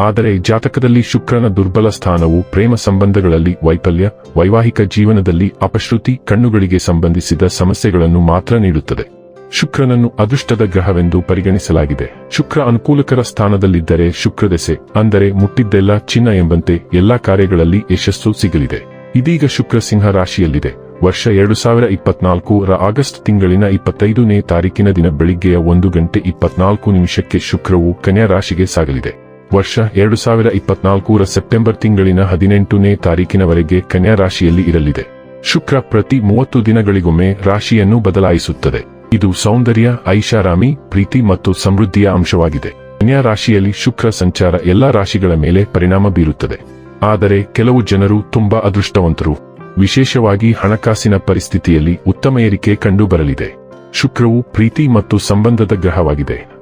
ಆದರೆ ಜಾತಕದಲ್ಲಿ ಶುಕ್ರನ ದುರ್ಬಲ ಸ್ಥಾನವು ಪ್ರೇಮ ಸಂಬಂಧಗಳಲ್ಲಿ ವೈಫಲ್ಯ, ವೈವಾಹಿಕ ಜೀವನದಲ್ಲಿ ಅಪಶ್ರುತಿ, ಕಣ್ಣುಗಳಿಗೆ ಸಂಬಂಧಿಸಿದ ಸಮಸ್ಯೆಗಳನ್ನು ಮಾತ್ರ ನೀಡುತ್ತದೆ. ಶುಕ್ರನನ್ನು ಅದೃಷ್ಟದ ಗ್ರಹವೆಂದು ಪರಿಗಣಿಸಲಾಗಿದೆ. ಶುಕ್ರ ಅನುಕೂಲಕರ ಸ್ಥಾನದಲ್ಲಿದ್ದರೆ ಶುಕ್ರದೆಸೆ, ಅಂದರೆ ಮುಟ್ಟಿದ್ದೆಲ್ಲ ಚಿನ್ನ ಎಂಬಂತೆ ಎಲ್ಲಾ ಕಾರ್ಯಗಳಲ್ಲಿ ಯಶಸ್ಸು ಸಿಗಲಿದೆ. ಇದೀಗ ಶುಕ್ರ ಸಿಂಹ ರಾಶಿಯಲ್ಲಿದೆ. ವರ್ಷ ಎರಡು ಸಾವಿರ ಇಪ್ಪತ್ನಾಲ್ಕು ರ ಆಗಸ್ಟ್ ತಿಂಗಳಿನ ಇಪ್ಪತ್ತೈದನೇ ತಾರೀಕಿನ ದಿನ ಬೆಳಿಗ್ಗೆಯ ಒಂದು ಗಂಟೆ ಇಪ್ಪತ್ನಾಲ್ಕು ನಿಮಿಷಕ್ಕೆ ಶುಕ್ರವು ಕನ್ಯಾ ರಾಶಿಗೆ ಸಾಗಲಿದೆ. ವರ್ಷ ಎರಡು ಸಾವಿರ ಇಪ್ಪತ್ನಾಲ್ಕರ ಸೆಪ್ಟೆಂಬರ್ ತಿಂಗಳಿನ ಹದಿನೆಂಟನೇ ತಾರೀಕಿನವರೆಗೆ ಕನ್ಯಾ ರಾಶಿಯಲ್ಲಿ ಇರಲಿದೆ. ಶುಕ್ರ ಪ್ರತಿ ಮೂವತ್ತು ದಿನಗಳಿಗೊಮ್ಮೆ ರಾಶಿಯನ್ನು ಬದಲಾಯಿಸುತ್ತದೆ. ಇದು ಸೌಂದರ್ಯ, ಐಷಾರಾಮಿ, ಪ್ರೀತಿ ಮತ್ತು ಸಮೃದ್ಧಿಯ ಅಂಶವಾಗಿದೆ. ಕನ್ಯಾ ರಾಶಿಯಲ್ಲಿ ಶುಕ್ರ ಸಂಚಾರ ಎಲ್ಲಾ ರಾಶಿಗಳ ಮೇಲೆ ಪರಿಣಾಮ ಬೀರುತ್ತದೆ. ಆದರೆ ಕೆಲವು ಜನರು ತುಂಬಾ ಅದೃಷ್ಟವಂತರು. ವಿಶೇಷವಾಗಿ ಹಣಕಾಸಿನ ಪರಿಸ್ಥಿತಿಯಲ್ಲಿ ಉತ್ತಮ ಏರಿಕೆ ಕಂಡುಬರಲಿದೆ. ಶುಕ್ರವು ಪ್ರೀತಿ ಮತ್ತು ಸಂಬಂಧದ ಗ್ರಹವಾಗಿದೆ.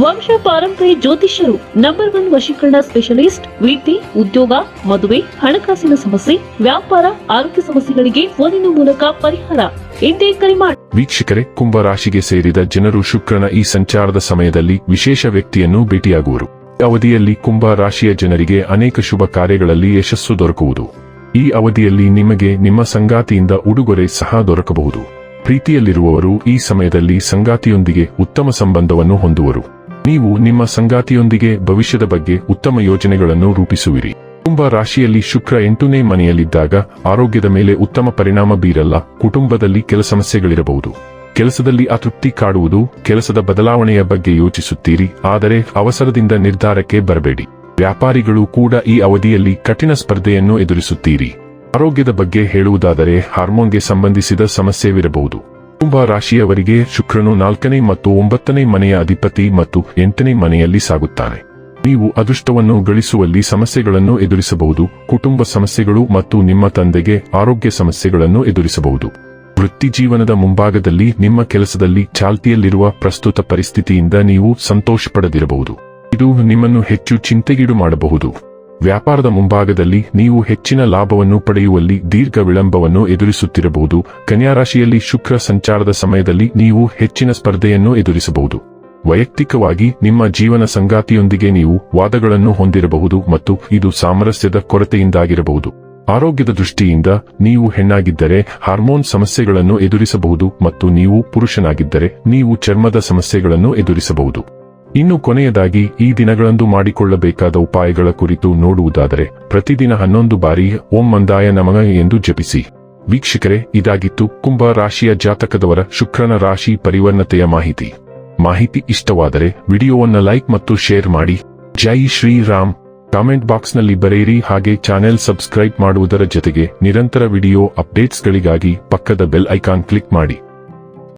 ವಂಶ ಪಾರಂಪರ್ಯ ಜ್ಯೋತಿಷ್ಯರು ನಂಬರ್ ಒನ್ ವಶೀಕರಣ ಸ್ಪೆಷಲಿಸ್ಟ್ ವಿದ್ಯೆ ಉದ್ಯೋಗ, ಮದುವೆ, ಹಣಕಾಸಿನ ಸಮಸ್ಯೆ, ವ್ಯಾಪಾರ, ಆರೋಗ್ಯ ಸಮಸ್ಯೆಗಳಿಗೆ ಫೋನಿನ ಮೂಲಕ ಪರಿಹಾರ. ಎಂದೇ ಕರೆ ಮಾಡಿ ವೀಕ್ಷಕರೇ ಕುಂಭ ರಾಶಿಗೆ ಸೇರಿದ ಜನರು ಶುಕ್ರನ ಈ ಸಂಚಾರದ ಸಮಯದಲ್ಲಿ ವಿಶೇಷ ವ್ಯಕ್ತಿಯನ್ನು ಭೇಟಿಯಾಗುವರು. ಅವಧಿಯಲ್ಲಿ ಕುಂಭ ರಾಶಿಯ ಜನರಿಗೆ ಅನೇಕ ಶುಭ ಕಾರ್ಯಗಳಲ್ಲಿ ಯಶಸ್ಸು ದೊರಕುವುದು. ಈ ಅವಧಿಯಲ್ಲಿ ನಿಮಗೆ ನಿಮ್ಮ ಸಂಗಾತಿಯಿಂದ ಉಡುಗೊರೆ ಸಹ ದೊರಕಬಹುದು. ಪ್ರೀತಿಯಲ್ಲಿರುವವರು ಈ ಸಮಯದಲ್ಲಿ ಸಂಗಾತಿಯೊಂದಿಗೆ ಉತ್ತಮ ಸಂಬಂಧವನ್ನು ಹೊಂದುವರು. ನೀವು ನಿಮ್ಮ ಸಂಗಾತಿಯೊಂದಿಗೆ ಭವಿಷ್ಯದ ಬಗ್ಗೆ ಉತ್ತಮ ಯೋಜನೆಗಳನ್ನು ರೂಪಿಸುವಿರಿ. ಕುಂಭ ರಾಶಿಯಲ್ಲಿ ಶುಕ್ರ ಎಂಟನೇ ಮನೆಯಲ್ಲಿದ್ದಾಗ ಆರೋಗ್ಯದ ಮೇಲೆ ಉತ್ತಮ ಪರಿಣಾಮ ಬೀರಲ್ಲ, ಕುಟುಂಬದಲ್ಲಿ ಕೆಲ ಸಮಸ್ಯೆಗಳಿರಬಹುದು. ಕೆಲಸದಲ್ಲಿ ಅತೃಪ್ತಿ ಕಾಡುವುದು ಕೆಲಸದ ಬದಲಾವಣೆಯ ಬಗ್ಗೆ ಯೋಚಿಸುತ್ತೀರಿ, ಆದರೆ ಅವಸರದಿಂದ ನಿರ್ಧಾರಕ್ಕೆ ಬರಬೇಡಿ. ವ್ಯಾಪಾರಿಗಳು ಕೂಡ ಈ ಅವಧಿಯಲ್ಲಿ ಕಠಿಣ ಸ್ಪರ್ಧೆಯನ್ನು ಎದುರಿಸುತ್ತೀರಿ. ಆರೋಗ್ಯದ ಬಗ್ಗೆ ಹೇಳುವುದಾದರೆ ಹಾರ್ಮೋನ್ಗೆ ಸಂಬಂಧಿಸಿದ ಸಮಸ್ಯೆವಿರಬಹುದು. ಕುಂಭ ರಾಶಿಯವರಿಗೆ ಶುಕ್ರನು ನಾಲ್ಕನೇ ಮತ್ತು ಒಂಬತ್ತನೇ ಮನೆಯ ಅಧಿಪತಿ ಮತ್ತು ಎಂಟನೇ ಮನೆಯಲ್ಲಿ ಸಾಗುತ್ತಾನೆ. ನೀವು ಅದೃಷ್ಟವನ್ನು ಗಳಿಸುವಲ್ಲಿ ಸಮಸ್ಯೆಗಳನ್ನು ಎದುರಿಸಬಹುದು, ಕುಟುಂಬ ಸಮಸ್ಯೆಗಳು ಮತ್ತು ನಿಮ್ಮ ತಂದೆಗೆ ಆರೋಗ್ಯ ಸಮಸ್ಯೆಗಳನ್ನು ಎದುರಿಸಬಹುದು. ವೃತ್ತಿ ಜೀವನದ ಮುಂಭಾಗದಲ್ಲಿ ನಿಮ್ಮ ಕೆಲಸದಲ್ಲಿ ಚಾಲ್ತಿಯಲ್ಲಿರುವ ಪ್ರಸ್ತುತ ಪರಿಸ್ಥಿತಿಯಿಂದ ನೀವು ಸಂತೋಷ ಪಡೆದಿರಬಹುದು ಇದು ನಿಮ್ಮನ್ನು ಹೆಚ್ಚು ಚಿಂತೆಗೀಡು ಮಾಡಬಹುದು. ವ್ಯಾಪಾರದ ಮುಂಭಾಗದಲ್ಲಿ ನೀವು ಹೆಚ್ಚಿನ ಲಾಭವನ್ನು ಪಡೆಯುವಲ್ಲಿ ದೀರ್ಘ ವಿಳಂಬವನ್ನು ಎದುರಿಸುತ್ತಿರಬಹುದು. ಕನ್ಯಾ ರಾಶಿಯಲ್ಲಿ ಶುಕ್ರ ಸಂಚಾರದ ಸಮಯದಲ್ಲಿ ನೀವು ಹೆಚ್ಚಿನ ಸ್ಪರ್ಧೆಯನ್ನು ಎದುರಿಸಬಹುದು. ವೈಯಕ್ತಿಕವಾಗಿ ನಿಮ್ಮ ಜೀವನ ಸಂಗಾತಿಯೊಂದಿಗೆ ನೀವು ವಾದಗಳನ್ನು ಹೊಂದಿರಬಹುದು ಮತ್ತು ಇದು ಸಾಮರಸ್ಯದ ಕೊರತೆಯಿಂದಾಗಿರಬಹುದು. ಆರೋಗ್ಯದ ದೃಷ್ಟಿಯಿಂದ ನೀವು ಹೆಣ್ಣಾಗಿದ್ದರೆ ಹಾರ್ಮೋನ್ ಸಮಸ್ಯೆಗಳನ್ನು ಎದುರಿಸಬಹುದು ಮತ್ತು ನೀವು ಪುರುಷನಾಗಿದ್ದರೆ ನೀವು ಚರ್ಮದ ಸಮಸ್ಯೆಗಳನ್ನು ಎದುರಿಸಬಹುದು. ಇನ್ನು ಕೊನೆಯದಾಗಿ ಈ ದಿನಗಳಂದು ಮಾಡಿಕೊಳ್ಳಬೇಕಾದ ಉಪಾಯಗಳ ಕುರಿತು ನೋಡುವುದಾದರೆ, ಪ್ರತಿದಿನ ಹನ್ನೊಂದು ಬಾರಿ ಓಂ ಮಂದಾಯ ನಮಃ ಎಂದು ಜಪಿಸಿ. ವೀಕ್ಷಕರೇ, ಇದಾಗಿತ್ತು ಕುಂಭ ರಾಶಿಯ ಜಾತಕದವರ ಶುಕ್ರನ ರಾಶಿ ಪರಿವರ್ಣತೆಯ ಮಾಹಿತಿ. ಮಾಹಿತಿ ಇಷ್ಟವಾದರೆ ವಿಡಿಯೋವನ್ನು ಲೈಕ್ ಮತ್ತು ಶೇರ್ ಮಾಡಿ. ಜೈ ಶ್ರೀರಾಮ್. ಕಾಮೆಂಟ್ ಬಾಕ್ಸ್ನಲ್ಲಿ ಬರೆಯಿರಿ ಹಾಗೆ ಚಾನೆಲ್ ಸಬ್ಸ್ಕ್ರೈಬ್ ಮಾಡುವುದರ ಜೊತೆಗೆ ನಿರಂತರ ವಿಡಿಯೋ ಅಪ್ಡೇಟ್ಸ್ಗಳಿಗಾಗಿ ಪಕ್ಕದ ಬೆಲ್ ಐಕಾನ್ ಕ್ಲಿಕ್ ಮಾಡಿ.